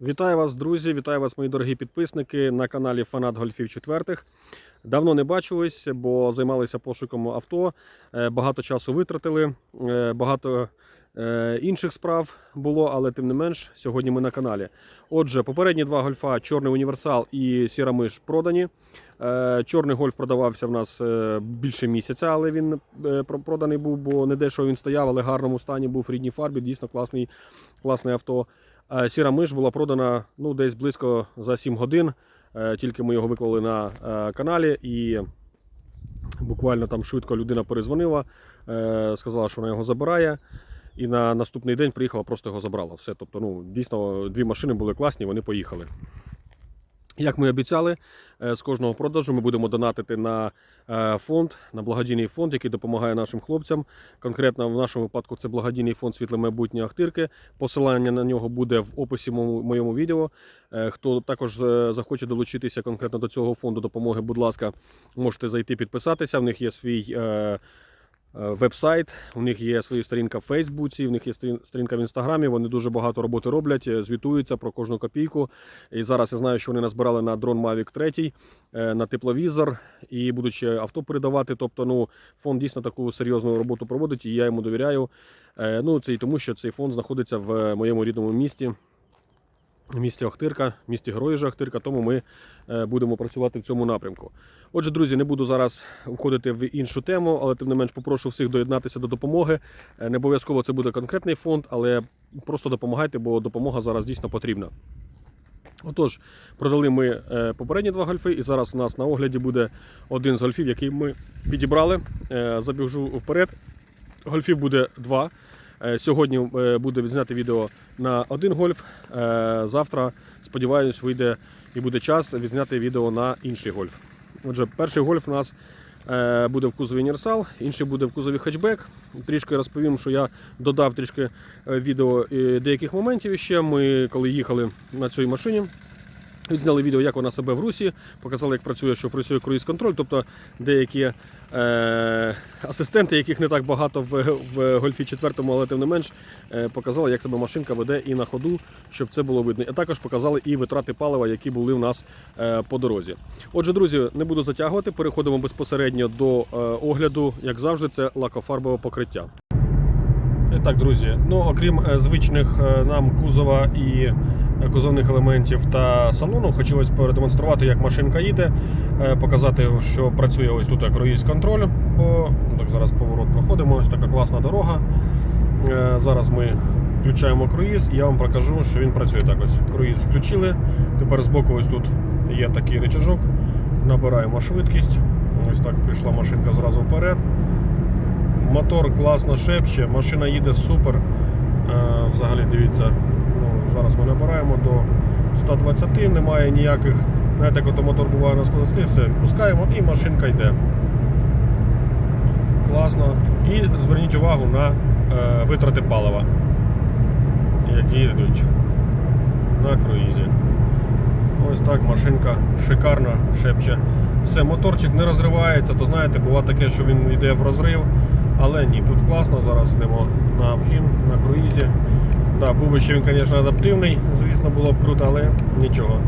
Вітаю вас, друзі! Вітаю вас, мої дорогі підписники на каналі Фанат Гольфів четвертих. Давно не бачились, бо займалися пошуком авто. Е, Багато часу витратили, е, багато е, інших справ було, але тим не менш, сьогодні ми на каналі. Отже, попередні два гольфа Чорний універсал і Сіра Миш продані. Чорний гольф продавався в нас більше місяця, але він проданий був, бо не дешево він стояв, але в гарному стані був в рідній фарбі. Дійсно класний, класне авто. Е, Сіра миш була продана ну, десь близько за 7 годин. Е, Тільки ми його виклали на е, каналі і буквально там швидко людина перезвонила, сказала, що вона його забирає. І на наступний день приїхала, просто його забрала. Все. Тобто, ну, дійсно, дві машини були класні, вони поїхали. Як ми обіцяли, е, з кожного продажу ми будемо донатити на е, фонд, на благодійний фонд, який допомагає нашим хлопцям. Конкретно в нашому випадку це благодійний фонд Світле майбутнє Ахтирки. Посилання на нього буде в описі моєму, відео. Е, Хто також захоче долучитися конкретно до цього фонду допомоги, будь ласка, можете зайти підписатися. В них є свій. Е, Веб-сайт, у них є своя сторінка в Фейсбуці, у них є сторін- сторінка в Інстаграмі. Вони дуже багато роботи роблять, е, звітуються про кожну копійку. І зараз я знаю, що вони назбирали на дрон Mavic 3, е, на тепловізор і будуть ще авто передавати. Тобто, ну фонд дійсно таку серйозну роботу проводить, і я йому довіряю. Ну це і тому, що цей фонд знаходиться в моєму рідному місті. В Місті Охтирка, місті Герої Охтирка, тому ми е, будемо працювати в цьому напрямку. Отже, друзі, не буду зараз входити в іншу тему, але тим не менш попрошу всіх доєднатися до допомоги. Е, Не обов'язково це буде конкретний фонд, але просто допомагайте, бо допомога зараз дійсно потрібна. Отож, продали ми е, попередні два гольфи, і зараз у нас на огляді буде один з гольфів, який ми підібрали. Забіжу вперед. Гольфів буде два. Е, Сьогодні е, буде відзняти відео на один гольф. Е, Завтра, сподіваюсь, вийде і буде час відзняти відео на інший гольф. Отже, перший гольф у нас буде в кузові Універсал, інший буде в кузові хетчбек. Трішки розповім, що я додав трішки відео деяких моментів ще. Ми коли їхали на цій машині. Відзняли відео, як вона себе в русі, показали, як працює, що працює круїз контроль, тобто деякі е, асистенти, яких не так багато в, в гольфі 4, але тим не менш, е, показали, як себе машинка веде і на ходу, щоб це було видно. А також показали і витрати палива, які були в нас е, по дорозі. Отже, друзі, не буду затягувати, переходимо безпосередньо до е, огляду. Як завжди, це лакофарбове покриття. І Так, друзі, ну окрім е, звичних е, нам кузова і е, кузовних елементів та салону, хотілося продемонструвати, як машинка їде, е, показати, що працює ось тут круїз контроль. Бо ну, так зараз поворот проходимо. Ось така класна дорога. Е, Зараз ми включаємо круїз, і я вам покажу, що він працює так ось. Круїз включили. Тепер збоку ось тут є такий рычажок. Набираємо швидкість. Ось так пішла машинка зразу вперед. Мотор класно шепче, машина їде супер. Е, Взагалі дивіться, ну, зараз ми набираємо до 120, немає ніяких. Знаєте, як мотор буває на 120, все, відпускаємо і машинка йде. Класно. І зверніть увагу на е, витрати палива, які йдуть на круїзі. Ось так машинка шикарно шепче. Все, моторчик не розривається, то знаєте, буває таке, що він йде в розрив. Але ні, тут класно, зараз йдемо на обгін, на круїзі. Да, був би ще він, звісно, адаптивний, звісно, було б круто, але нічого.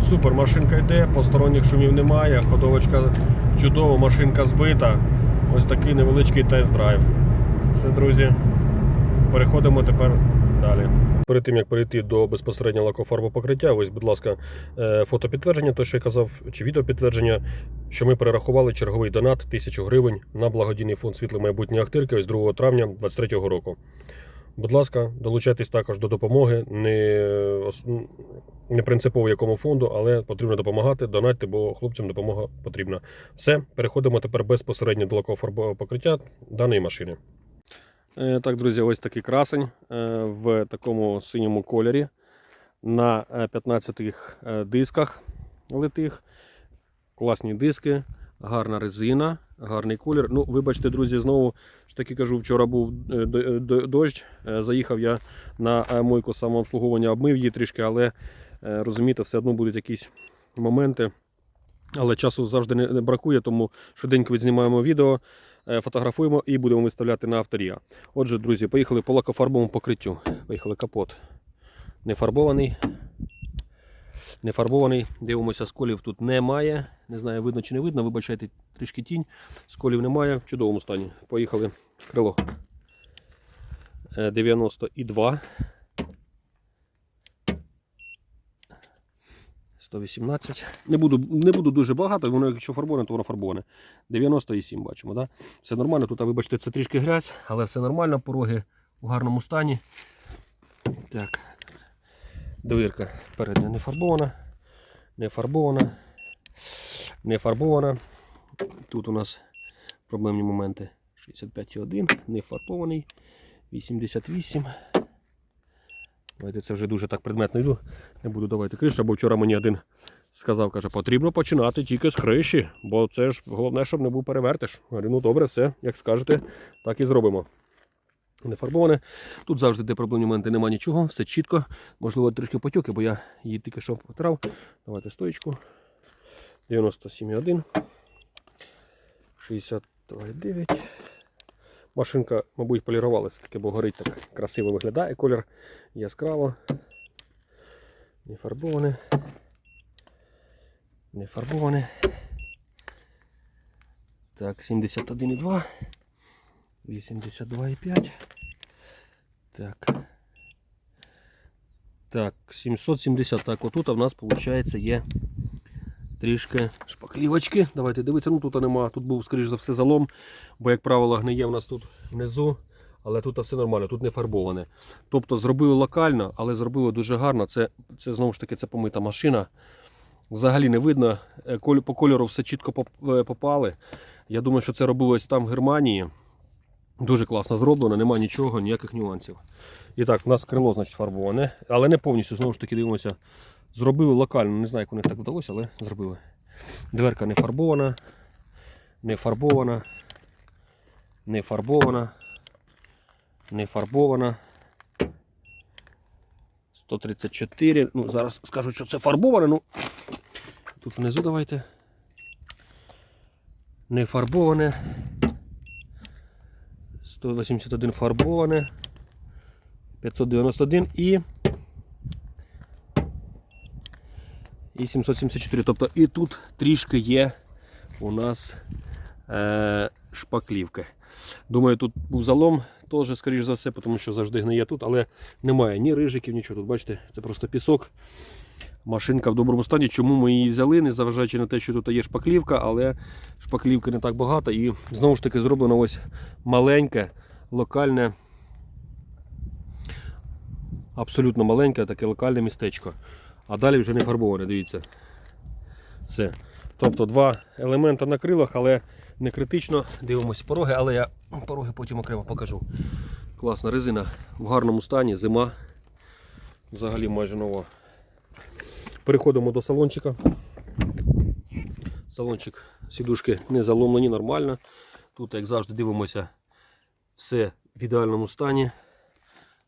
Супер, машинка йде, посторонніх шумів немає, ходовочка чудова, машинка збита. Ось такий невеличкий тест-драйв. Все, друзі, переходимо тепер далі. Перед тим як перейти до безпосередньо лакофарбопокриття, ось, будь ласка, е, фотопідтвердження, то що я казав, чи відеопідтвердження, що ми перерахували черговий донат 1000 гривень на благодійний фонд світле майбутнє Ахтирки ось 2 травня 2023 року. Будь ласка, долучайтесь також до допомоги. Не, не принципово якому фонду, але потрібно допомагати, донатьте, бо хлопцям допомога потрібна. Все, переходимо тепер безпосередньо до лакофарбового покриття даної машини. Е, Так, друзі, ось такий красень е, в такому синьому кольорі на е, 15 е, дисках литих. Класні диски, гарна резина, гарний колір. Ну, вибачте, друзі, знову ж таки кажу, вчора був дощ. Заїхав я на мойку самообслуговування, обмив її трішки, але розумієте, все одно будуть якісь моменти. Але часу завжди не бракує, тому швиденько відзнімаємо відео, фотографуємо і будемо виставляти на авторія. Отже, друзі, поїхали по лакофарбовому покриттю. Поїхали капот. Не фарбований. Не фарбований. Дивимося, сколів тут немає. Не знаю, видно чи не видно. Вибачайте, трішки тінь. Сколів немає. В чудовому стані. Поїхали. Крило. Е, 92. 118. Не буду, не буду дуже багато, воно якщо фарбоване, то воно фарбоване. 97 бачимо, да? Все нормально. Тут, вибачте, це трішки грязь, але все нормально, пороги у гарному стані. Так. Двірка передня не фарбована. Не фарбована. Не фарбована. Тут у нас проблемні моменти. 65,1, не фарбований. 88. Давайте це вже дуже так предметно йду. Не буду давати кришу, бо вчора мені один сказав, каже, потрібно починати тільки з криші, бо це ж головне, щоб не був перевертиш. Говорю, ну добре, все, як скажете, так і зробимо. Не фарбоване. Тут завжди, де проблемні моменти, нема нічого, все чітко. Можливо, трішки потьоки, бо я її тільки що потрав. Давайте стоїчку. 97,1. 62,9. Машинка, мабуть, полірувалася таке, бо горить так красиво виглядає колір. Яскраво. Не фарбоване. Не фарбоване. Так, 71,2. 82,5. Так. Так, 770. Так, отут в нас, виходить, є трішки шпаклівочки. Давайте дивитися. Ну тут нема. Тут був, скоріш за все, залом, бо, як правило, гниє в нас тут внизу. Але тут все нормально, тут не фарбоване. Тобто зробили локально, але зробили дуже гарно. Це, це знову ж таки це помита машина. Взагалі не видно. Е, По кольору все чітко е, попали. Я думаю, що це робилось там в Германії. Дуже класно зроблено, нема нічого, ніяких нюансів. І так, у нас крило значить, фарбоване, але не повністю, знову ж таки, дивимося. Зробили локально, не знаю, як у них так вдалося, але зробили. Дверка не фарбована, не фарбована, не фарбована, не фарбована. 134. Ну, зараз скажуть, що це фарбоване. Ну, тут внизу давайте. Не фарбоване. 181 фарбоване. 591 і. І 774. Тобто і тут трішки є у нас е, шпаклівки. Думаю, тут був залом, теж, скоріш за все, тому що завжди гниє тут, але немає ні рижиків, нічого. Тут, бачите, це просто пісок. Машинка в доброму стані. Чому ми її взяли, не заважаючи на те, що тут є шпаклівка, але шпаклівки не так багато. І знову ж таки зроблено ось маленьке, локальне, абсолютно маленьке таке локальне містечко. А далі вже не фарбоване, дивіться. Все. Тобто два елемента на крилах, але не критично. Дивимося пороги, але я пороги потім окремо покажу. Класна резина в гарному стані, зима. Взагалі майже нова. Переходимо до салончика. Салончик, сідушки не заломлені нормально. Тут, як завжди, дивимося, все в ідеальному стані.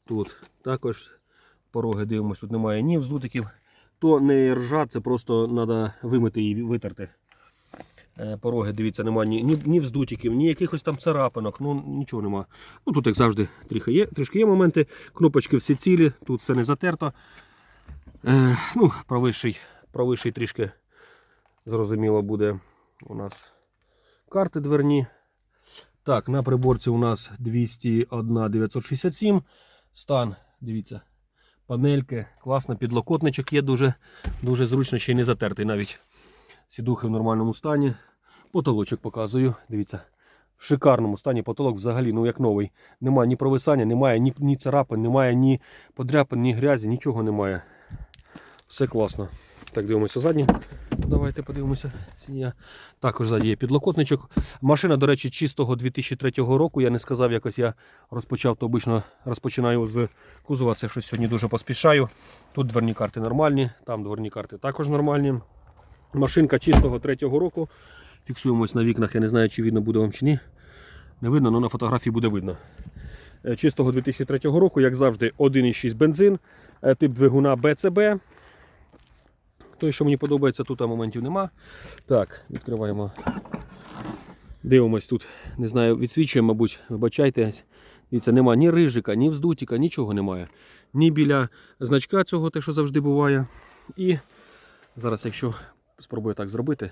Тут також пороги дивимося, тут немає ні вздутиків. То не ржа, це просто треба вимити і витерти. Е, Пороги, дивіться, немає ні, ні, ні вздутиків, ні якихось там царапинок, ну нічого нема. Ну тут, як завжди, трішки є, трішки є моменти. Кнопочки всі цілі, тут все не затерто. Е, ну, правіший, правіший трішки зрозуміло буде у нас карти дверні. Так, на приборці у нас 201 967. Стан, дивіться, панельки, класно, підлокотничок є дуже, дуже зручно, ще й не затертий навіть. Сідухи в нормальному стані. Потолочок показую. Дивіться. В шикарному стані потолок взагалі, ну як новий. Немає ні провисання, немає ні, ні царапин, немає ні подряпин, ні грязі, нічого немає. Все класно. Так, дивимося задні. Давайте подивимося. Сидіння. Також ззаді є підлокотничок. Машина, до речі, чистого 2003 року. Я не сказав, якось я розпочав, то обично розпочинаю з кузова. Це щось сьогодні дуже поспішаю. Тут дверні карти нормальні, там дверні карти також нормальні. Машинка чистого 3 року. Фіксуємось на вікнах, я не знаю, чи видно буде вам чи ні. Не видно, але на фотографії буде видно. Е, Чистого 2003 року, як завжди, 1,6 бензин, е, тип двигуна БЦБ. Той, що мені подобається, тут а моментів нема. Так, відкриваємо. Дивимось тут. Не знаю, відсвічує, мабуть, вибачайте. Дивіться, нема ні рижика, ні вздутіка, нічого немає. Ні біля значка цього, те, що завжди буває. І Зараз, якщо спробую так зробити.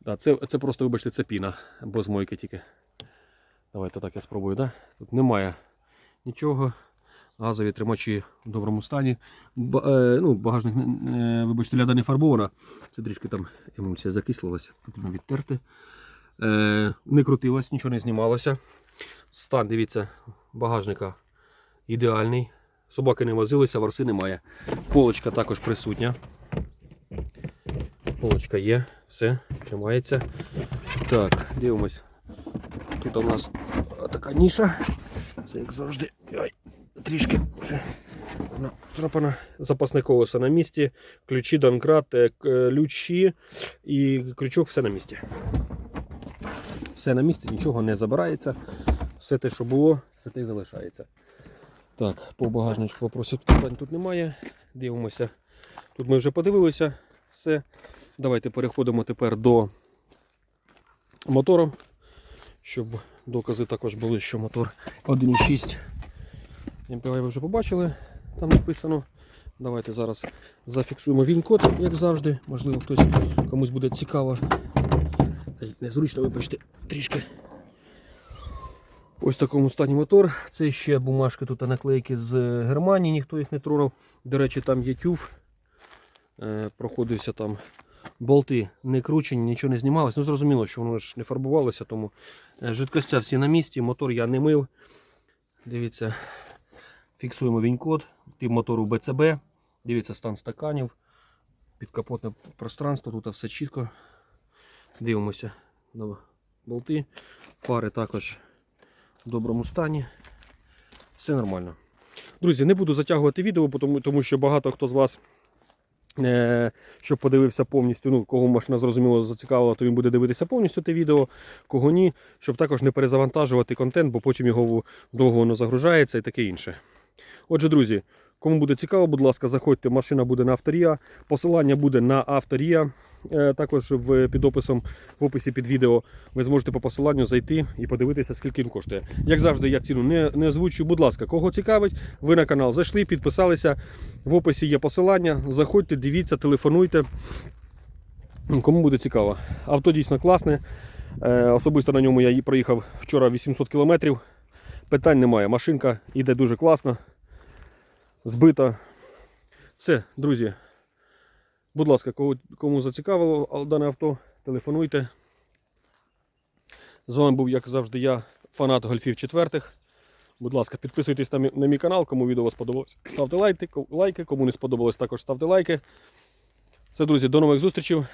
Да, це, це просто, вибачте, це піна, бо з мойки тільки. Давайте так я спробую, да? Тут немає нічого. Газові тримачі в доброму стані. Ба, е, ну, багажник, е, вибачте, ляда не фарбована. Це трішки там емульсія закислилася, потрібно відтерти. Е, не крутилось, нічого не знімалося. Стан, дивіться, багажника ідеальний. Собаки не возилися, ворси немає. Полочка також присутня. Полочка є, все, тримається. Так, дивимось. Тут у нас така ніша. Це як завжди. Ой, трішки вже натрапана. Запасне колесо на місці, ключі, донкрат, е, ключі і крючок все на місці. Все на місці, нічого не забирається. Все те, що було, все те й залишається. Так, по багажничку вопросів питань тут немає. Дивимося. Тут ми вже подивилися все. Давайте переходимо тепер до мотора, щоб докази також були, що мотор 1.6 MPI ви вже побачили, там написано. Давайте зараз зафіксуємо він-код, як завжди. Можливо, хтось комусь буде цікаво. Незручно, вибачте, трішки. Ось такому стані мотор. Це ще бумажки тут наклейки з Германії, ніхто їх не тронув. До речі, там є тюф. Е, проходився там болти не кручені, нічого не знімалось. Ну, зрозуміло, що воно ж не фарбувалося, тому е, жидкостя всі на місці, мотор я не мив. Дивіться, фіксуємо він-код, тип мотору БЦБ. Дивіться стан стаканів, підкапотне пространство, тут все чітко. Дивимося на болти. Фари також в доброму стані. Все нормально. Друзі, не буду затягувати відео, тому, тому що багато хто з вас, е, щоб подивився повністю, ну, кого машина зрозуміло зацікавила, то він буде дивитися повністю те відео, кого ні, щоб також не перезавантажувати контент, бо потім його довго воно загружається і таке інше. Отже, друзі, кому буде цікаво, будь ласка, заходьте, машина буде на авторія. Посилання буде на авторія. Е, Також в, під описом в описі під відео ви зможете по посиланню зайти і подивитися, скільки він коштує. Як завжди, я ціну не, не озвучую. Будь ласка, кого цікавить, ви на канал зайшли, підписалися. В описі є посилання. Заходьте, дивіться, телефонуйте. Кому буде цікаво. Авто дійсно класне. Е, Особисто на ньому я проїхав вчора 800 км. Питань немає. Машинка йде дуже класно. Збита. Все, друзі. Будь ласка, кому зацікавило дане авто, телефонуйте. З вами був, як завжди, я, фанат гольфів четвертих. Будь ласка, підписуйтесь на мій, на мій канал, кому відео сподобалось. Ставте лайки, кому не сподобалось, також ставте лайки. Все, друзі, до нових зустрічей.